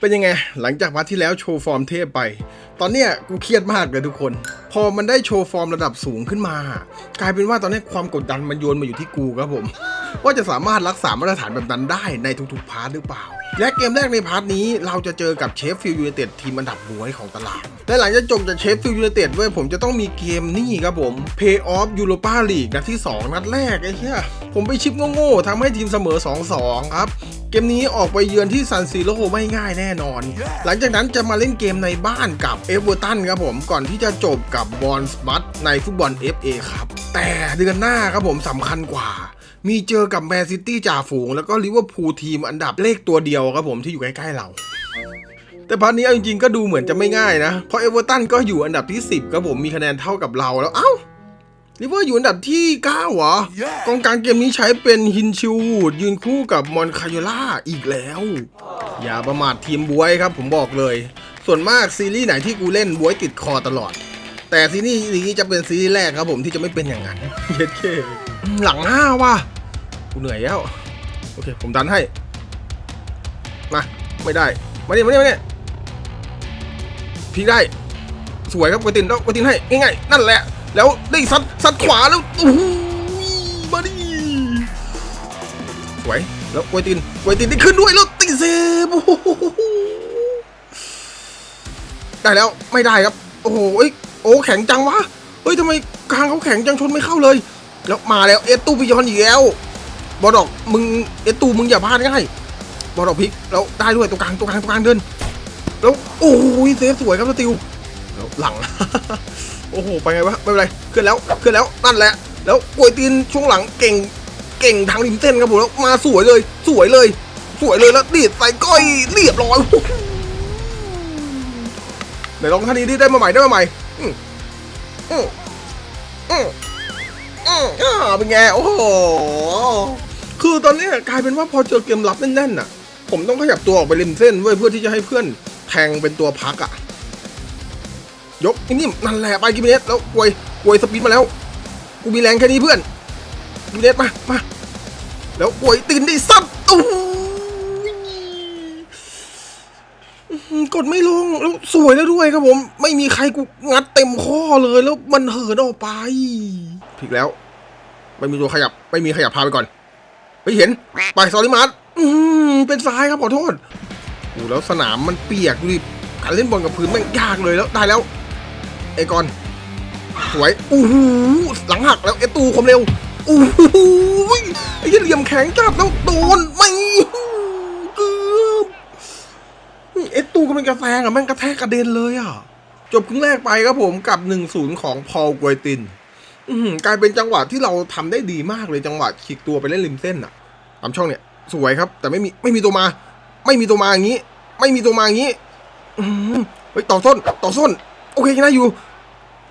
เป็นยังไง หลังจากวันที่แล้วโชว์ฟอร์มเทพไป ตอนเนี้ยกูเครียดมากเลยทุกคน พอมันได้โชว์ฟอร์มระดับสูงขึ้นมา กลายเป็นว่าตอนนี้ความกดดันมันโยนมาอยู่ที่กูครับผม ว่าจะสามารถรักษามาตรฐานแบบนั้นได้ในทุกๆพาร์ทหรือเปล่า และเกมแรกในพาร์ทนี้เราจะเจอกับเชฟฟิลยูไนเต็ดทีมอันดับหวยของตลาด และหลังจากจบจากเชฟฟิลยูไนเต็ดเว้ยผมจะต้องมีเกมนี่ครับผม Pay Off Europa League นัดที่ 2 นัดแรกไอ้เหี้ยผมไปชิปโง่ๆทำให้ทีมเสมอ 2-2 ครับ เกมนี้ออกไปเยือนที่ซันซีโร่ไม่ง่ายแน่นอน หลังจากนั้นจะมาเล่นเกมในบ้านกับเอเวอร์ตันครับผม ก่อนที่จะจบกับบอลสบัตในฟุตบอล FA ครับ แต่เดือนหน้าครับผมสำคัญกว่า มีเจอกับแมนซิตี้จ่าฝูง แล้วก็ลิเวอร์พูลทีมอันดับเลขตัวเดียวครับผมที่อยู่ใกล้ๆเราแต่พาร์ทนี้เอาจริงๆก็ดูเหมือนจะไม่ง่ายนะ เพราะเอเวอร์ตันก็อยู่อันดับที่ 10ครับผมมีคะแนนเท่ากับเราแล้ว เอ้า ลิเวอร์อยู่อันดับที่9เหรอกองกลางเกมนี้ใช้เป็นฮินชิววูดยืนคู่กับมอนคาโยล่าอีกแล้ว อย่าประมาททีมบวยครับผมบอกเลย ส่วนมากซีรีส์ไหนที่กูเล่นบวยติดคอตลอด แต่ซีรีส์นี้จะเป็นซีรีส์แรกครับผมที่จะไม่เป็นอย่างนั้นเย็ดเคหลังห้าว่ะกูเหนื่อยแล้วโอเคผมดันให้มาไม่ได้มาเนี่ยมาเนี่ยมาเนี่ยพี่ได้ สวยครับกวตินแล้วกวตินให้ง่ายๆนั่นแหละ แล้วได้ซัดซัดขวาแล้วโอ้โหมาดิสวย แล้วกวยตินกวยตินได้ขึ้นด้วยแล้วตีเซฟได้แล้วไม่ได้ครับ โอ้โหเอ้โอ้แข็งจังวะเฮ้ยทำไมกลางเขาแข็งจังชนไม่เข้าเลย แล้วมาแล้วเอตูปิยอนอีกแล้วบอดอกมึงเอตูมึงอย่าพลาดง่ายบอดอกพลิกแล้วได้ด้วยตรงกลางตรงกลางตรงกลางเดิน แล้วโอ้ยเซฟสวยครับสติวแล้วหลัง โอ้โห ไปไงวะ ไม่เป็นไร ขึ้นแล้ว ขึ้นแล้ว นั่นแหละ แล้วกวยตีนช่วงหลังเก่ง เก่งทางริมเส้นครับผม แล้วมาสวยเลย สวยเลย สวยเลยแล้วดีดใส่ก้อยเรียบร้อยไหนลองท่านี้ดิได้มาใหม่ได้มาใหม่ อืมอืมอืมอืมอ่าเป็นไง โอ้โห คือตอนนี้กลายเป็นว่าพอเจอเกมรับแน่นๆน่ะ ผมต้องขยับตัวออกไปริมเส้นเว้ยเพื่อที่จะให้เพื่อนแทงเป็นตัวพักอะ ยกนิ่มนั่นแหละไปกิมเนสแล้วกวยกวยสปีดมาแล้ว กูมีแรงแค่นี้เพื่อนกิมเนสมามาแล้วกวยตีนได้ซัดโอ้โหอื้อหือกดไม่ลงแล้วสวยแล้วด้วยครับผม ไม่มีใครกูงัดเต็มข้อเลยแล้วมันเหินออกไปผิดแล้ว ไม่มีตัวขยับ ไม่มีขยับพาไปก่อนไปเห็น ไปซอริมาร์อืมเป็นซ้ายครับขอโทษโอ้แล้วสนามมันเปียกดูดิการเล่นบอลกับพื้นแม่งยากเลยแล้วได้แล้ว อ้กอน สวยอู้หูหลังหักแล้วเอตูความเร็วอู้หูไอ้เหี้ยเหลี่ยมแข็งจับแล้วโดนไม่เกือบเอตูก็เป็นกระแซงอะแม่งกระแทกกระเด็นเลยอะจบครึ่งแรกไปครับผมกับ 1-0 ของพอลกวยตินกลายเป็นจังหวะที่เราทำได้ดีมากเลยจังหวะฉีกตัวไปเล่นริมเส้นอะตามช่องเนี่ย สวยครับ แต่ไม่มีไม่มีตัวมา ไม่มีตัวมาอย่างนี้ ไม่มีตัวมาอย่างนี้เฮ้ยต่อส้น ต่อส้น โอเคนะอยู่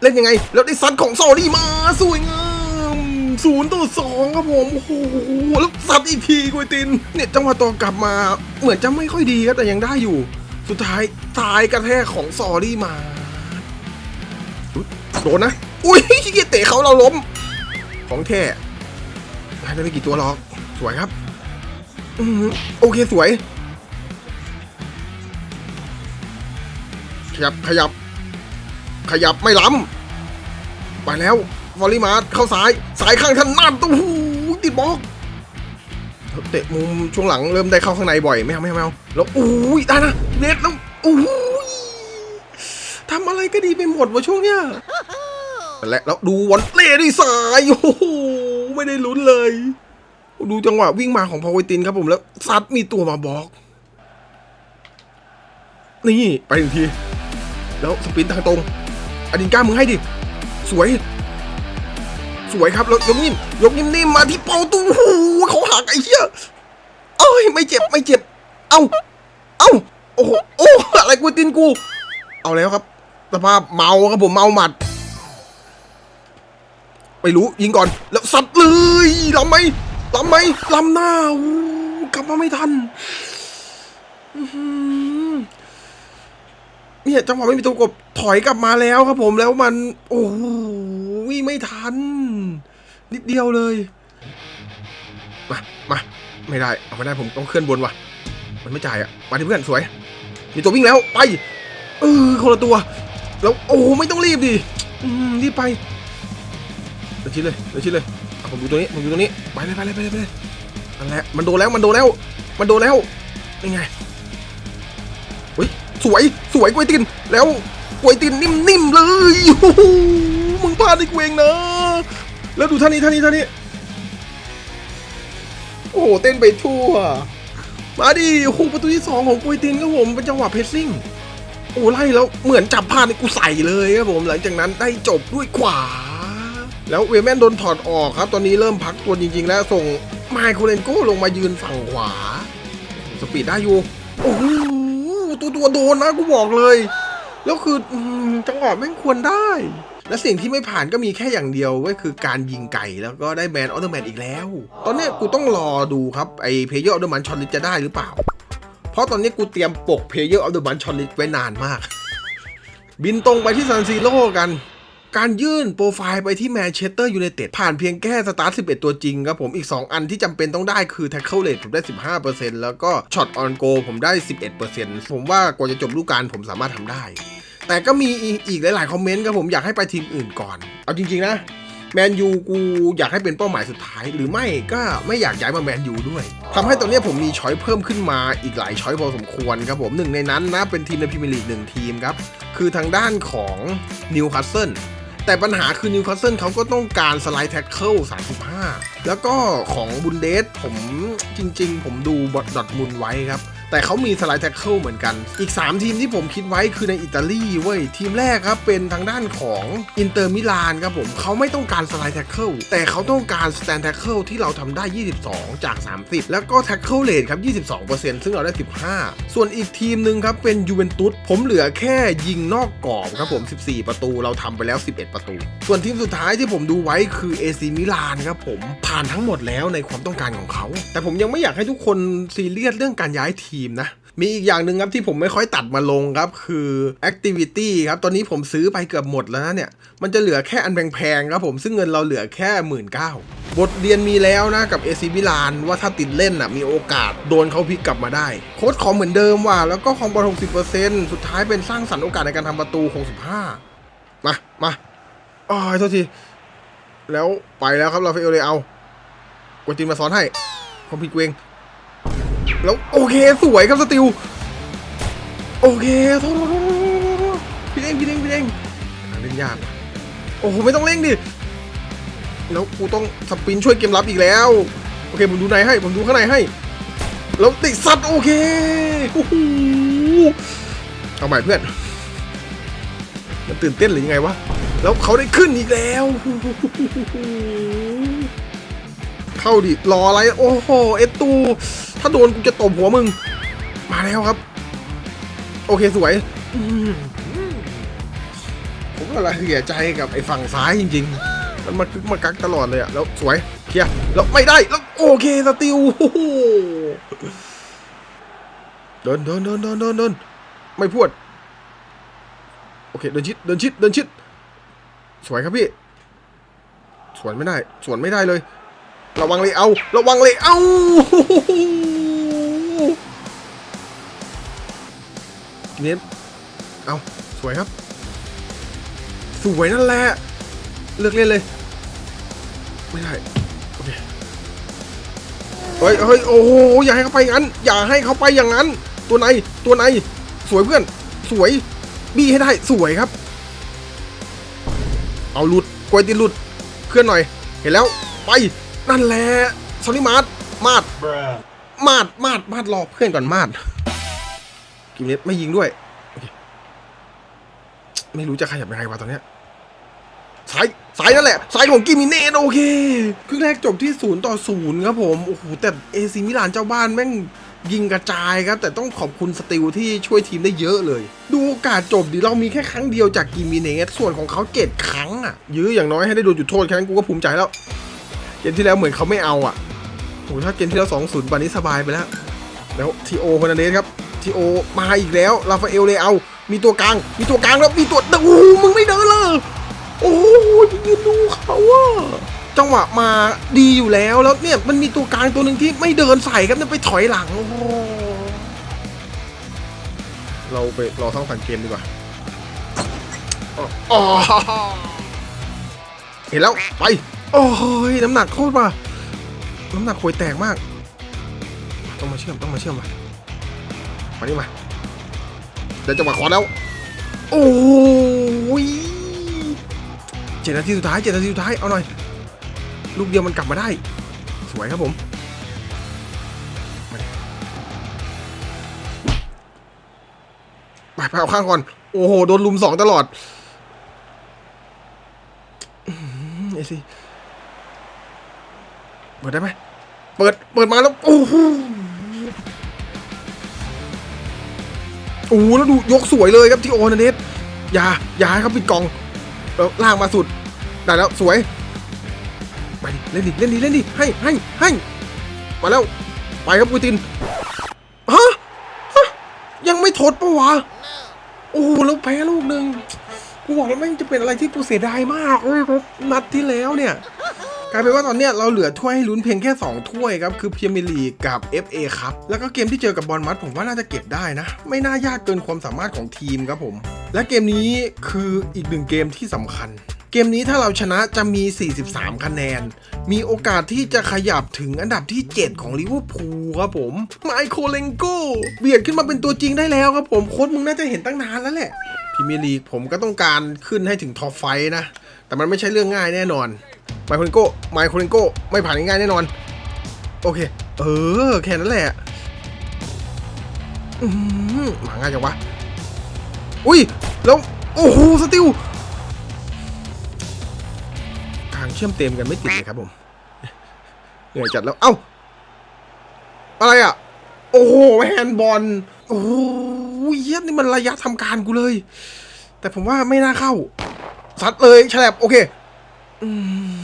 เล่นยังไง แล้วได้ซัดของซอรี่มาสวยงามศูนย์ต่อสองครับผมโอ้โหแล้วซัดอีกทีกวยติน เนี่ยจังหวะต่อกลับมา เหมือนจะไม่ค่อยดีครับแต่ยังได้อยู่ สุดท้ายตายกระแทกของซอรี่มาโดนนะ อุ้ยเหี้ยเตะเขาเราล้ม ของแท้ได้ไม่กี่ตัวหรอก สวยครับอืมโอเคสวย ขยับขยับ ขยับไม่ล้ำไปแล้ววอลลี่มาร์เข้าซ้ายสายข้างถนัดตู้หูติดบล็อกเตะมุมช่วงหลังเริ่มได้เข้าข้างในบ่อยไม่เอาไม่เอาไม่เอาแล้วอุ้ยได้นะเน็ตแล้วอุ้ยทำอะไรก็ดีไปหมดวะช่วงเนี้ยและแล้วดูวอลเล่ด้วยสายโอ้โหไม่ได้ลุ้นเลย ดูจังหวะวิ่งมาของพาวเวตินครับผมแล้วซัดมีตัวมาบล็อก นี่ไปหนึ่งที แล้วสปินทางตรง อดินก้ามึงให้ดิ สวย สวยครับแล้วยกนิ่มยกนิ่มๆมมาที่เป้าตู้หูเขาหักไอ้เหี้ยเอ้ยไม่เจ็บไม่เจ็บ เอ้า เอ้าโอ้โหโอ้อะไรกูตินกู เอาแล้วครับสภาพเมาครับผมเมาหมัดไม่รู้ยิงก่อนแล้วสัตว์เลยลำไหมลำไหมลำหน้าอู้กลับมาไม่ทันอื เนี่ยจังหวะไม่มีตัวกบถอยกลับมาแล้วครับผมแล้วมัน โอ้โหไม่ทัน นิดเดียวเลย มามาไม่ได้เอาไม่ได้ผมต้องเคลื่อนบนว่ะ มันไม่จ่ายอะมาที่เพื่อนสวย มีตัววิ่งแล้วไปเออคนละตัว แล้วโอ้ไม่ต้องรีบดิอืมรีบไปเดี๋ยวชิดเลยเดี๋ยวชิดเลยอะผมอยู่ตรงนี้ผมอยู่ตรงนี้ไปเลยไปเลยไปเลยไปเลยนั่นแหละมันโดนแล้วมันโดนแล้ว มันโดนแล้วยังไงเฮ้ยสวย วยกล้วยตินแล้วกล้วยตินนิ่มๆเลยโอ้โหมึงพลาดไอ้กูเองนะ แล้วดูท่านี้ท่านี้ท่านี้โอ้โหเต้นไปทั่ว มาดิโอ้โหประตูที่สองของกุยตินครับผมเป็นจังหวะเพสซิ่งโอ้ไล่แล้วเหมือนจับพลาดในกูใส่เลยครับผมหลังจากนั้นได้จบด้วยขวา แล้วเวแมนโดนถอดออกครับ ตอนนี้เริ่มพักตัวจริง ๆ แล้วส่งไมค์โคเลนโก้ลงมายืนฝั่งขวา สปีดได้อยู่โอ้โห ตัวตัวโดนนะกูบอกเลย แล้วคือจังหวะแม่งควรได้ และสิ่งที่ไม่ผ่านก็มีแค่อย่างเดียวก็คือการยิงไก่แล้วก็ได้แมนออเดอร์แมนอีกแล้ว ตอนนี้กูต้องรอดูครับไอเพย์เยอร์ออเดอร์มันชอนลิจะได้หรือเปล่า เพราะตอนนี้กูเตรียมปกเพย์เยอร์ออเดอร์มันชอนลิไว้นานมาก บินตรงไปที่ซันซีโร่กัน การยื่นโปรไฟล์ไปที่แมนเชสเตอร์ยูไนเต็ดผ่านเพียงแค่สตาร์ท11 ตัวจริงครับผมอีก 2 อันที่จำเป็นต้องได้คือ tackle rate ผมได้ 15%แล้วก็ shot on goal ผมได้ 11%ผมว่ากว่าจะจบฤดูกกาลผมสามารถทำได้ แต่ก็มีอีกหลาย ๆ คอมเมนต์ครับผมอยากให้ไปทีมอื่นก่อน เอาจริง ๆ นะแมนยูกูอยากให้เป็นเป้าหมายสุดท้าย หรือไม่ก็ไม่อยากย้ายมาแมนยูด้วยทำให้ตอนนี้ผมมีช้อยเพิ่มขึ้นมาอีกหลายช้อยพอสมควรครับผมหนึ่งในนั้นนะเป็นทีมในพรีเมียร์ลีกหนึ่งทีมครับ คือทางด้านของนิวคาสเซิล แต่ปัญหาคือนิวคาสเซิลเขาก็ต้องการสไลด์แท็กเกิล35 แล้วก็ของบุนเดสผมจริงๆ ผมดูบอทดอทมุนไว้ครับ แต่เขามีสไลด์แท็กเกิลเหมือนกัน อีก 3 ทีมที่ผมคิดไว้คือในอิตาลีเว้ย ทีมแรกครับเป็นทางด้านของอินเตอร์มิลานครับผมเขาไม่ต้องการสไลด์แท็กเกิลแต่เขาต้องการสแตนแท็กเกิลที่เราทำได้ 22 จาก 30 แล้วก็แท็กเกิลเลทครับ 22%ซึ่งเราได้ 15 ส่วนอีกทีมหนึ่งครับเป็นยูเวนตุสผมเหลือแค่ยิงนอกกรอบครับผม 14 ประตูเราทำไปแล้ว 11 ประตู ส่วนทีมสุดท้ายที่ผมดูไว้คือเอซีมิลานครับผมผ่านทั้งหมดแล้วในความต้องการของเขาแต่ผมยังไม่อยากให้ทุกคนซีเรียสเรื่องการย้ายทีมนะ มีอีกอย่างหนึ่งครับที่ผมไม่ค่อยตัดมาลงครับคือ Activity ครับตอนนี้ผมซื้อไปเกือบหมดแล้วนะเนี่ย มันจะเหลือแค่อันแพงๆครับผมซึ่งเงินเราเหลือแค่หมื่นเก้าบทเรียนมีแล้วนะกับเอซีมิลานว่าถ้าติดเล่นอะมีโอกาสโดนเขาพลิกกลับมาได้ โค้ดของเหมือนเดิมว่ะแล้วก็ของบอล60%สุดท้ายเป็นสร้างสรรค์โอกาสในการทำประตู 65 มามาอ๋อโทษทีแล้วไปแล้วครับ เราเฟลเลยเอากดจินมาซ้อนให้ผมผิดเอง แล้วโอเคสวยครับสติลโอเคโทษโทษโทษโทษโทษพี่เองพี่เองพี่เองเล่นยากโอ้โหไม่ต้องเร่งดิแล้วกูต้องสปินช่วยเกมรับอีกแล้ว โอเคผมดูในให้ผมดูข้างในให้ แล้วติดสัตว์โอเคโอ้โหเอาใหม่เพื่อนมันตื่นเต้นหรือยังไงวะแล้วเขาได้ขึ้นอีกแล้ว เข้าดิรออะไรโอ้โหเอตู ถ้าโดนกูจะตบหัวมึง มาแล้วครับ โอเคสวยผมก็ละเหียใจกับไอ้ฝั่งซ้ายจริง ๆ มันมาคึกมากักตลอดเลยอะแล้วสวยเคลียร์แล้วไม่ได้แล้วโอเคสติลโอ้โหเดินเดินเดินเดินเดินเดินไม่พูดโอเคเดินชิดเดินชิดเดินชิด สวยครับพี่ สวนไม่ได้ สวนไม่ได้เลย ระวังเลยเอา ระวังเลยเอา เน้นเอาสวยครับ สวยนั่นแหละ เลือกเล่นเลย ไม่ได้โอเคเฮ้ยเฮ้ยโอ้โหอย่าให้เขาไปงั้น อย่าให้เขาไปอย่างนั้น ตัวไหนตัวไหนสวยเพื่อน สวยบี้ให้ได้สวยครับ เอาหลุดกวยตินหลุดเคลื่อนหน่อย เห็นแล้วไปนั่นแหละซอรี่มาร์ทมาดมาดมาดมาดรอเพื่อนก่อนมาด กิมเน็ตไม่ยิงด้วย ไม่รู้จะขยับยังไงวะตอนเนี้ยสายสายนั่นแหละสายของกิมิเนตโอเคครึ่งแรกจบที่ศูนย์ต่อศูนย์ครับผมโอ้โหแต่เอซีมิลานเจ้าบ้านแม่งยิงกระจายครับ แต่ต้องขอบคุณสติลที่ช่วยทีมได้เยอะเลย ดูโอกาสจบดิเรามีแค่ครั้งเดียวจากกิมิเนตส่วนของเขาเจ็ดครั้งอะ ยื้ออย่างน้อยให้ได้โดนจุดโทษแค่นั้นกูก็ภูมิใจแล้ว เกมที่แล้วเหมือนเขาไม่เอาอะโอ้โหถ้าเกมที่แล้วสองศูนย์วันนี้สบายไปแล้ว แล้วทีโอคนเดสครับ ทีโอมาอีกแล้วราฟาเอลเลยเอามีตัวกลาง มีตัวกลางแล้วมีตัวโอ้โหมึงไม่เดินเลยโอ้โหยืนดูเขาว่าจังหวะมาดีอยู่แล้วแล้วเนี่ยมันมีตัวกลางตัวหนึ่งที่ไม่เดินใส่ครับเนี่ยไปถอยหลังโอ้โหเราไปรอสร้างสรรค์เกมดีกว่าอ๋ออ๋อเห็นแล้วไปโอ้ยน้ำหนักโคตรว่ะน้ำหนักควยแตกมาก ต้องมาเชื่อมต้องมาเชื่อมมา มานี่มาเดี๋ยวจังหวะขอแล้ว โอ้ยเจ็ดนาทีสุดท้ายเจ็ดนาทีสุดท้าย เอาหน่อย ลูกเดียวมันกลับมาได้ สวยครับผม ไปไปเอาข้างก่อน โอ้โห โดนลุมสองตลอดอื้อหือไอซีเปิดได้ไหม เปิด เปิดมาแล้ว โอ้โห โอ้โหแล้วดูยกสวยเลยครับที่โอนาเนสอย่าอย่าให้เขาปิดกล่องแล้วล่างมาสุดได้แล้วสวยไปดิเล่นดิเล่นดิเล่นดิให้ให้ให้มาแล้วไปครับกูตินฮะฮะยังไม่ทดปะวะโอ้โหแล้วแพ้ลูกหนึ่งกูบอกแล้วแม่งจะเป็นอะไรที่กูเสียดายมากเลยครับนัดที่แล้วเนี่ย กลายเป็นว่าตอนเนี้ยเราเหลือถ้วยให้ลุ้นเพียงแค่ 2 ถ้วยครับ คือพรีเมียร์ลีกกับ FA ครับ แล้วก็เกมที่เจอกับบอลมัดผมว่าน่าจะเก็บได้นะ ไม่น่ายากเกินความสามารถของทีมครับผม และเกมนี้คืออีกหนึ่งเกมที่สำคัญเกมนี้ถ้าเราชนะจะมี 43 คะแนน มีโอกาสที่จะขยับถึงอันดับที่ 7 ของลิเวอร์พูลครับผม ไมโครเลงโก้เบียดขึ้นมาเป็นตัวจริงได้แล้วครับผม โค้ชมึงน่าจะเห็นตั้งนานแล้วแหละพรีเมียร์ลีกผมก็ต้องการขึ้นให้ถึงท็อปไฟนะ แต่มันไม่ใช่เรื่องง่ายแน่นอน ไมโครเลงโกไมโครเลงโกไม่ผ่านง่ายแน่นอน โอเค เออ แค่นั้นแหละมาง่ายจังวะ อุ้ย แล้ว โอ้โห สติลทางเชื่อมเต็มกันไม่ติดเลยครับผม เหนื่อยจัดแล้ว เอ้า อะไรอะ โอ้โห แฮนด์บอล โอ้โหเยี่ยนี่มันระยะทำการกูเลย แต่ผมว่าไม่น่าเข้าซัดเลยฉลบโอเค อืม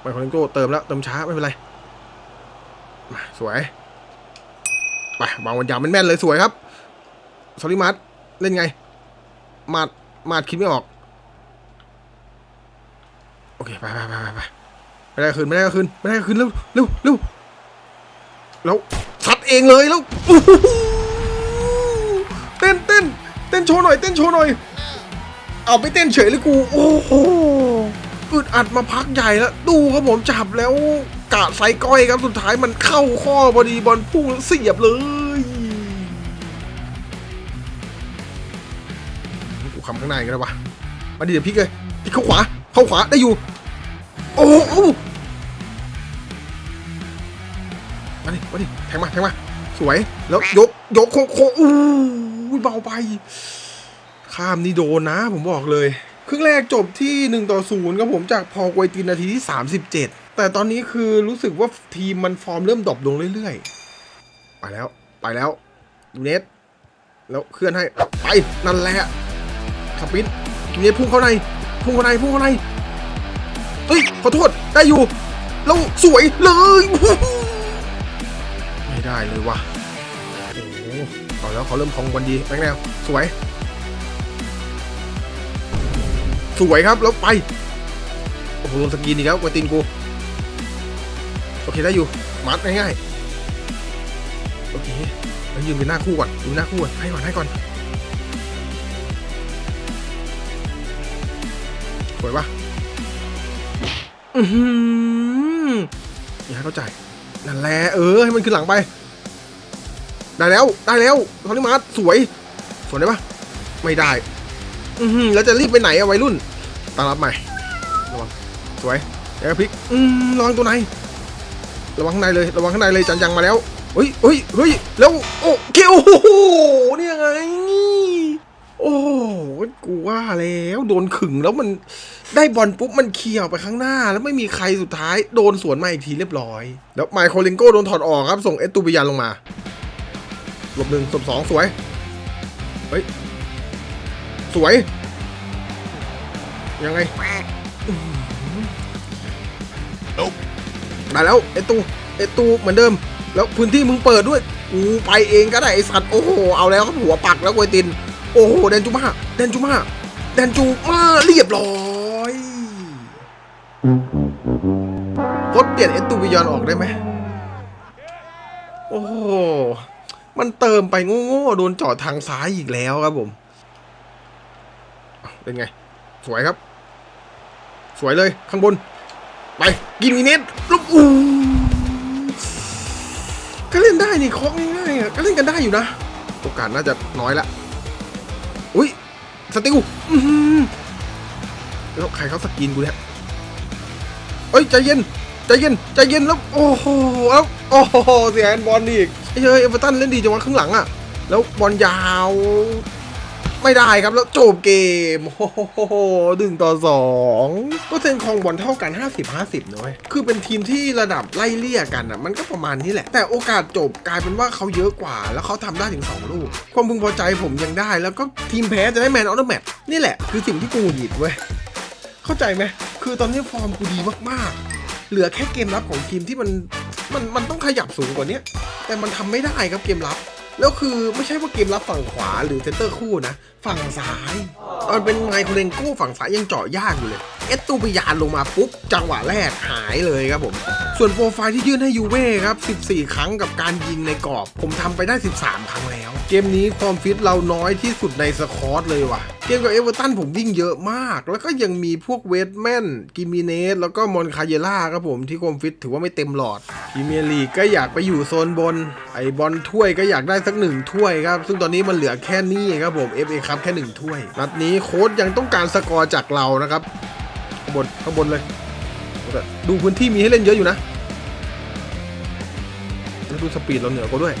ไมโครเลนโก้เติมแล้ว เติมช้า ไม่เป็นไรมาสวย ไปวางวันยาวแม่นๆเลยสวยครับสอรี่มาร์เล่นไง มาดมาดคิดไม่ออก โอเคไปไปไปไปไปไม่ได้คืนไม่ได้คืนไม่ได้คืนเร็วเร็วเร็วแล้วซัดเองเลยแล้วเต้นเต้นเต้นโชว์หน่อย เต้นโชว์หน่อย เอาไปเต้นเฉยเลยกู โอ้โห อึดอัดมาพักใหญ่แล้วดูครับผมจับแล้วกะไซก้อยครับสุดท้ายมันเข้าข้อพอดีบอลพุ่งแล้วเสียบเลยกูคำข้างในกันแล้วะมาดิเดี๋ยวพลิกเลยพลิกเข้าขวาเข้าขวาได้อยู่ โอ้โหมาดิมาดิแทงมาแทงมาสวยแล้วยกยกโคโคอู้เบาไปข้ามนี่โดนนะ ผมบอกเลย ครึ่งแรกจบที่ 1 ต่อ0ครับผมจากพอกวยตินนาทีที่ 37 แต่ตอนนี้คือรู้สึกว่าทีมมันฟอร์มเริ่มดรอปลงเรื่อยๆ ไปแล้วไปแล้วดูเนสแล้วเคลื่อนให้ ไป นั่นแหละขับปินดูเนสพุ่งเข้าใน พุ่งเข้าใน พุ่งเข้าใน เฮ้ย ขอโทษ ได้อยู่ แล้วสวยเลย ไม่ได้เลยวะโอ้โหเอาแล้วเขาเริ่มคองวันดีแม็กแนวสวย สวยครับ แล้วไป โอ้โหโดนสกีนอีกแล้วกวนตีนกู โอเคได้อยู่ มัดง่ายๆ โอเคแล้วยืนเป็นหน้าคู่ก่อนยืนหน้าคู่ก่อนให้ก่อนให้ก่อน สวยปะอือหืออย่าให้เขาจ่ายนั่นแหละเออ ให้มันขึ้นหลังไป ได้แล้ว ได้แล้วทอนิมาร์สวย สวยได้ปะไม่ได้ อือหือแล้วจะรีบไปไหนอะวัยรุ่น ตามรับใหม่ระวังสวยแล้วก็พลิกอืมระวังตัวไหน ระวังข้างในเลยระวังข้างในเลยจันยังมาแล้วเฮ้ยเฮ้ยเฮ้ยแล้วโอ้เคโอ้โหเนี่ยไงโอ้โหกูว่าแล้วโดนขึงแล้วมันได้บอลปุ๊บมันเคลียร์ไปข้างหน้า แล้วไม่มีใครสุดท้ายโดนสวนมาอีกทีเรียบร้อย แล้วไมโครลิงโก้โดนถอดออกครับ ส่งเอสตูบิยันลงมาหลบหนึ่งสบสองสวย เฮ้ย สวย ยังไงอื้อหือได้แล้วเอตูเอตูเหมือนเดิม แล้วพื้นที่มึงเปิดด้วยกูไปเองก็ได้ไอสัตว์โอ้โหเอาแล้วครับหัวปักแล้วกวยติน โอ้โหแดนจูมาแดนจูมาแดนจูมาเรียบร้อยกดเปลี่ยนเอตูบิยอนออกได้ไหมโอ้โหมันเติมไปโง่ๆโดนเจอดทางซ้ายอีกแล้วครับผมอะเป็นไง สวยครับ สวยเลยข้างบน ไปกินอีเน็ตลูกอู้ก็เล่นได้นี่เคาะง่ายๆอะก็เล่นกันได้อยู่นะ โอกาสน่าจะน้อยละ อุ้ยสติลแล้วใครเขาสกินกูเนี่ยเอ้ยใจเย็นใจเย็นใจเย็นแล้วโอ้โหแล้วโอ้โหเสียแอนบอลอีกเฮ้ยเอเวอร์ตันเล่นดีจังวะข้างหลังอะ แล้วบอลยาว ไม่ได้ครับแล้วจบเกมโอ้โหดึงต่อสองเปอร์เซ็นต์ของบอลเท่ากัน 50 50นะเว้ยคือเป็นทีมที่ระดับไล่เลี่ยกันอะมันก็ประมาณนี้แหละ แต่โอกาสจบกลายเป็นว่าเขาเยอะกว่า แล้วเขาทำได้ถึง 2 ลูก ความพึงพอใจผมยังได้ แล้วก็ทีมแพ้จะได้แมนออฟเดอะแมตช์นี่แหละคือสิ่งที่กูหงุดหงิดเว้ยเข้าใจไหมคือตอนนี้ฟอร์มกูดีมากๆ เหลือแค่เกมรับของทีมที่มันมันมันต้องขยับสูงกว่านี้แต่มันทำไม่ได้ครับเกมรับ แล้วคือไม่ใช่ว่าเกมรับฝั่งขวาหรือเซนเตอร์คู่นะ ฝั่งซ้าย ตอนเป็นไมโครเลนโก้ฝั่งซ้ายยังเจาะยากอยู่เลย เอสตูปิยานลงมาปุ๊บ จังหวะแรกหายเลยครับผม ส่วนโปรไฟล์ที่ยื่นให้ยูเว่ครับ 14 ครั้งกับการยิงในกรอบ ผมทำไปได้ 13 ครั้งแล้ว เกมนี้ความฟิตเราน้อยที่สุดในสคอตเลยว่ะ กมกับเอเวอร์ตันผมวิ่งเยอะมาก แล้วก็ยังมีพวกเวสแมนกิมิเนสแล้วก็มอนคาเยล่าครับผมที่ความฟิตถือว่าไม่เต็มหลอดพรีเมียร์ลีกก็อยากไปอยู่โซนบน ไอบอลถ้วยก็อยากได้สักหนึ่งถ้วยครับ ซึ่งตอนนี้มันเหลือแค่นี้ครับผม FA ครับแค่หนึ่งถ้วย นัดนี้โค้ชยังต้องการสกอร์จากเรานะครับข้างบนข้างบนเลยดูพื้นที่มีให้เล่นเยอะอยู่นะแล้วดูสปีดเราเหนือกว่าด้วย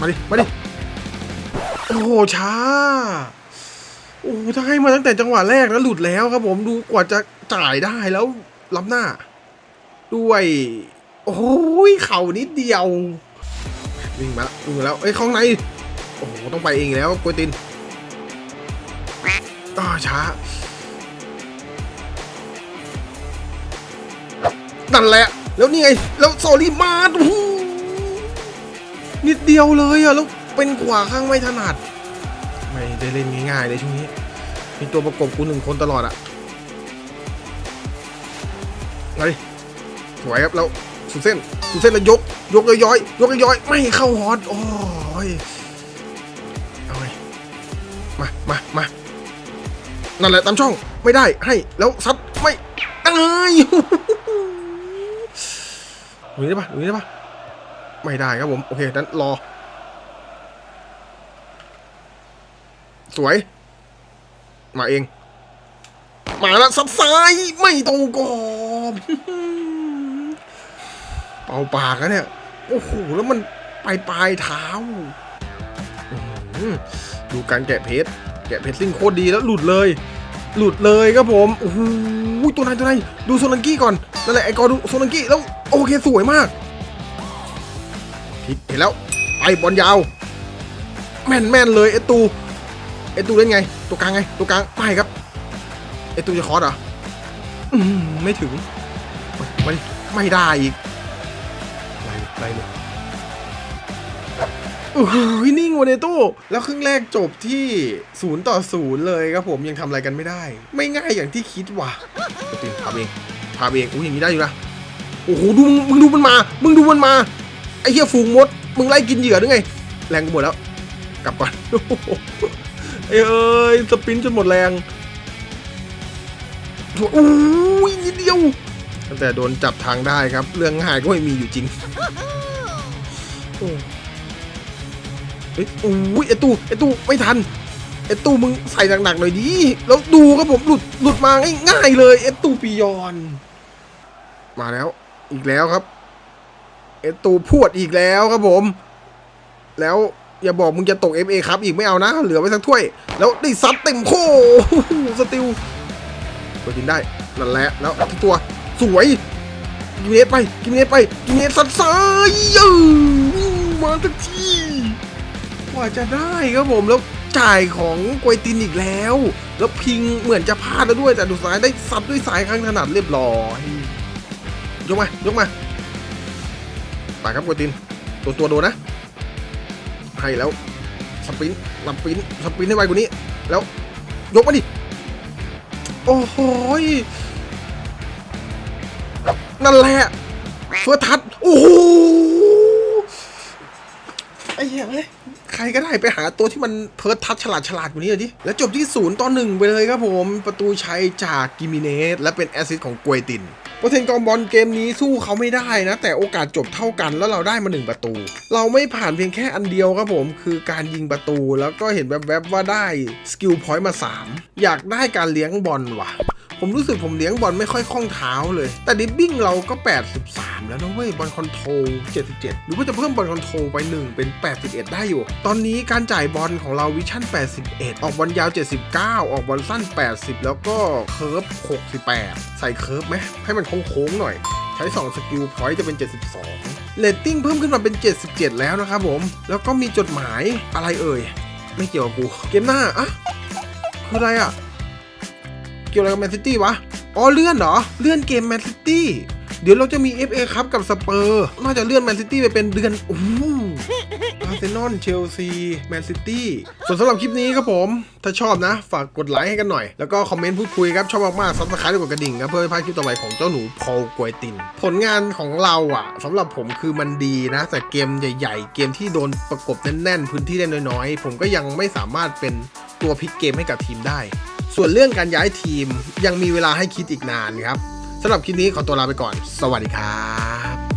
มาดิ มาดิ โอ้โหช้า โอ้ถ้าให้มาตั้งแต่จังหวะแรกแล้วหลุดแล้วครับผมดูกว่าจะจ่ายได้แล้วล้ำหน้า ด้วย โอ้ยเข่านิดเดียววิ่งมาแล้ววิ่งมาแล้วเอ้ยข้างในโอ้โหต้องไปเองแล้วโกวยตินอ่าช้านั่นแหละ แล้วนี่ไง แล้วโซลีมาดโอ้โหนิดเดียวเลยอะแล้ว เป็นขวาข้างไม่ถนัด ไม่ได้เล่นง่ายๆเลยช่วงนี้ มีตัวประกบกูหนึ่งคนตลอดอะไงสวยครับแล้วสุดเส้นสุดเส้นแล้วยก ยกย้อยยกย้อยไม่เข้าฮอตโอ้ยเอาไงมามามานั่นแหละตามช่องไม่ได้ให้แล้วซัดไม่ได้หนีได้ปะหนีได้ปะไม่ได้ครับผม โอเคนั้นรอ สวย มาเอง มาแล้วซับซ้ายไม่ตรงกรอบเป่าปากนะเนี่ย โอ้โห แล้วมันปลายปลายเท้า ดูการแกะเพชร แกะเพชรซิ่งโคตรดีแล้วหลุดเลย หลุดเลยครับผม โอ้โห ตัวไหนตัวไหนดูโซลังกี้ก่อน นั่นแหละไอ้กอดูโซลังกี้แล้วโอเคสวยมากพลิกเห็นแล้ว ไปบอลยาว แม่นแม่นเลยไอ้ตู ไอ้ตูเล่นไง ตัวกลางไง ตัวกลางไปครับ ไอ้ตูจะคอร์สเหรออืมไม่ถึงไม่ไม่ได้อีกไล่ไล่เลยโอ้โหนิ่งวันเนตู้ แล้วครึ่งแรกจบที่ศูนย์ต่อศูนย์เลยครับผมยังทำอะไรกันไม่ได้ ไม่ง่ายอย่างที่คิดว่ะตินพาเองพาเองอุ้ยอย่างนี้ได้อยู่นะโอ้โหดูมึงมึงดูมันมา มึงดูมันมา ไอ้เหี้ยฝูงมด มึงไล่กินเหยื่อหรือไง แรงกูหมดแล้ว กลับก่อนโอ้โหไอ้ เอ้ยสปินจนหมดแรงโอ้ยนิดเดียว ตั้งแต่โดนจับทางได้ครับ เรื่องง่ายก็ไม่มีอยู่จริงโอ้เฮ้ยโอ้ยไอตู้ไอตู้ไม่ทันไอตู้มึงใส่หนักๆหน่อยดิแล้วดูครับผมหลุดหลุดมาง่ายๆเลยไอตู้ปียอน มาแล้ว อีกแล้วครับไอตู้พวดอีกแล้วครับผม แล้ว อย่าบอกมึงจะตก FA ครับอีกไม่เอานะ เหลือไว้สักถ้วย แล้วได้ซัดเต็มโคสติลกดกินได้นั่นแหละแล้วที่ตัวสวยกินเนสไปกินเนสไปกินเนสสัดซ้ายเออมาทักทีกว่าจะได้ครับผมแล้วจ่ายของกวยตินอีกแล้ว แล้วพิงเหมือนจะพลาดแล้วด้วยแต่ดูซ้ายได้ซัดด้วยสายข้างถนัดเรียบร้อยยกมายกมาไปครับกวยตินตัวตัวโดนนะ ให้แล้ว สปรินต์สปรินต์สปรินต์ให้ไวกว่านี้ แล้ว ยกมาดิ โอ้โหยนั่นแหละเฟิร์ทัชโอ้โหไอ้เหี้ยเอ้ยใครก็ได้ไปหาตัวที่มันเพิร์ททัชฉลาดฉลาดกว่านี้หน่อยดิ แล้วจบที่ศูนย์ต่อหนึ่งไปเลยครับผม ประตูชัยจากกิมิเนส และเป็นแอสซิสต์ของกวยติน เปอร์เซ็นต์กองบอลเกมนี้สู้เขาไม่ได้นะ แต่โอกาสจบเท่ากันแล้วเราได้มาหนึ่งประตู เราไม่ผ่านเพียงแค่อันเดียวครับผม คือการยิงประตูแล้วก็เห็นแวบๆว่าได้สกิลพอยต์มา 3 อยากได้การเลี้ยงบอลว่ะ ผมรู้สึกผมเลี้ยงบอลไม่ค่อยคล่องเท้าเลย แต่ดิบบิ้งเราก็ 83 แล้วนะเว้ยบอลคอนโทรล77 หรือว่าจะเพิ่มบอลคอนโทรลไป 1 เป็น 81 ได้อยู่ ตอนนี้การจ่ายบอลของเราวิชั่น 81 ออกบอลยาว 79 ออกบอลสั้น 80 แล้วก็เคิร์ฟ 68 ใส่เคิร์ฟไหมให้มันโค้งๆหน่อย ใช้ 2 สกิลพอยต์จะเป็น 72เรตติ้งเพิ่มขึ้นมาเป็น 77 แล้วนะครับผม แล้วก็มีจดหมายอะไรเอ่ย ไม่เกี่ยวกับกู เกมหน้าอะคืออะไรอะ เกี่ยวอะไรกับแมนซิตี้วะ อ๋อเลื่อนเหรอ เลื่อนเกมแมนซิตี้ เดี๋ยวเราจะมี FA ครับกับสเปอร์ น่าจะเลื่อนแมนซิตี้ไปเป็นเดือนโอ้โหอาร์เซนอล เชลซี แมนซิตี้ ส่วนสำหรับคลิปนี้ครับผม ถ้าชอบนะ ฝากกดไลค์ให้กันหน่อย แล้วก็คอมเมนต์พูดคุยครับ ชอบมากๆซับสไครต์กดกระดิ่งครับ เพื่อไม่พลาดคลิปต่อไปของเจ้าหนูพอลกวยติน ผลงานของเราอะสำหรับผมคือมันดีนะ แต่เกมใหญ่ๆ เกมที่โดนประกบแน่นๆ พื้นที่ได้น้อยๆ ผมก็ยังไม่สามารถเป็นตัวพลิกเกมให้กับทีมได้ ส่วนเรื่องการย้ายทีมยังมีเวลาให้คิดอีกนานครับสำหรับคลิปนี้ขอตัวลาไปก่อน สวัสดีครับ